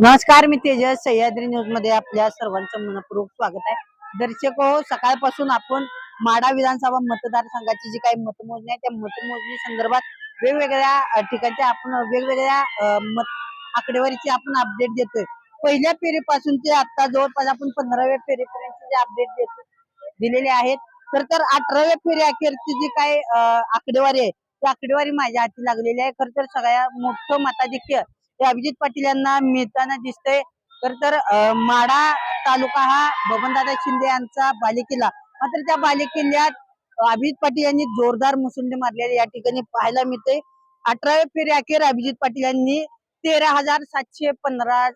नमस्कार मी तेजस सह्याद्री न्यूजमध्ये आपल्या सर्वांचं मनपूर्वक स्वागत आहे. दर्शक हो सकाळपासून आपण माडा विधानसभा मतदारसंघाची जी काही मतमोजणी आहे त्या मतमोजणी संदर्भात वेगवेगळ्या ठिकाणच्या आपण वेगवेगळ्या मत आकडेवारीची आपण अपडेट देतोय. पहिल्या फेरीपासून ते आता जवळपास आपण पंधराव्या फेरीपर्यंत जे अपडेट देतो दिलेले आहेत तर तर अठराव्या फेरी अखेरची जी काय आकडेवारी आहे ती आकडेवारी माझ्या हाती लागलेली आहे. खर तर सगळ्या मोठं मताधिक्य हे अभिजित पाटील यांना मिळताना दिसतंय. खर तर माडा तालुका हा बबनदादा शिंदे यांचा बालेकिल्ला. मात्र त्या बालेकिल्ल्यात अभिजित पाटील यांनी जोरदार मुसुंडे मारलेले या ठिकाणी पाहायला मिळते. अठराव्या फेरी अखेर अभिजित पाटील यांनी तेरा हजार सातशे पंधरा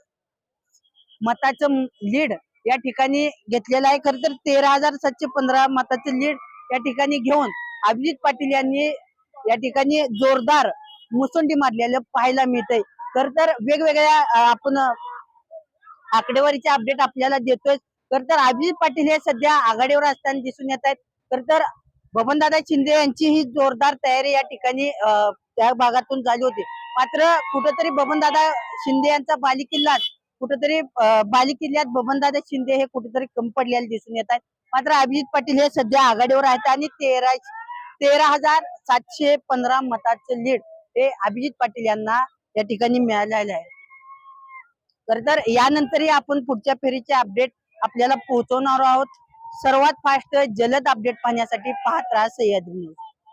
मताचं लीड या ठिकाणी घेतलेलं आहे. खर तर तेरा हजार सातशे पंधरा मताचे लीड या ठिकाणी घेऊन अभिजित पाटील यांनी या ठिकाणी जोरदार मुसंडी मारलेलं पाहायला मिळतंय. खर तर वेगवेगळ्या आपण आकडेवारीचे अपडेट आपल्याला देतोय. खर तर अभिजित पाटील हे सध्या आघाडीवर असताना दिसून येत आहेत. तर तर बबनदादा शिंदे यांची ही जोरदार तयारी या ठिकाणी त्या भागातून झाली होती. मात्र कुठेतरी बबनदादा शिंदे यांचा बालिकिल्लाच कुठेतरी अ, बालिकिल्ल्यात बबनदादा शिंदे हे कुठेतरी कमी पडलेले दिसून येत आहेत. मात्र अभिजित पाटील हे सध्या आघाडीवर आहेत आणि तेरा तेरा हजार सातशे पंधरा मताचं लीड हे अभिजित पाटील यांना या ठिकाणी मिळालेलं आहे. खर तर यानंतरही आपण पुढच्या फेरीचे अपडेट आपल्याला पोहोचवणार आहोत. सर्वात फास्ट जलद अपडेट पाहण्यासाठी पाहत राहा सह्याद्री न्यूज.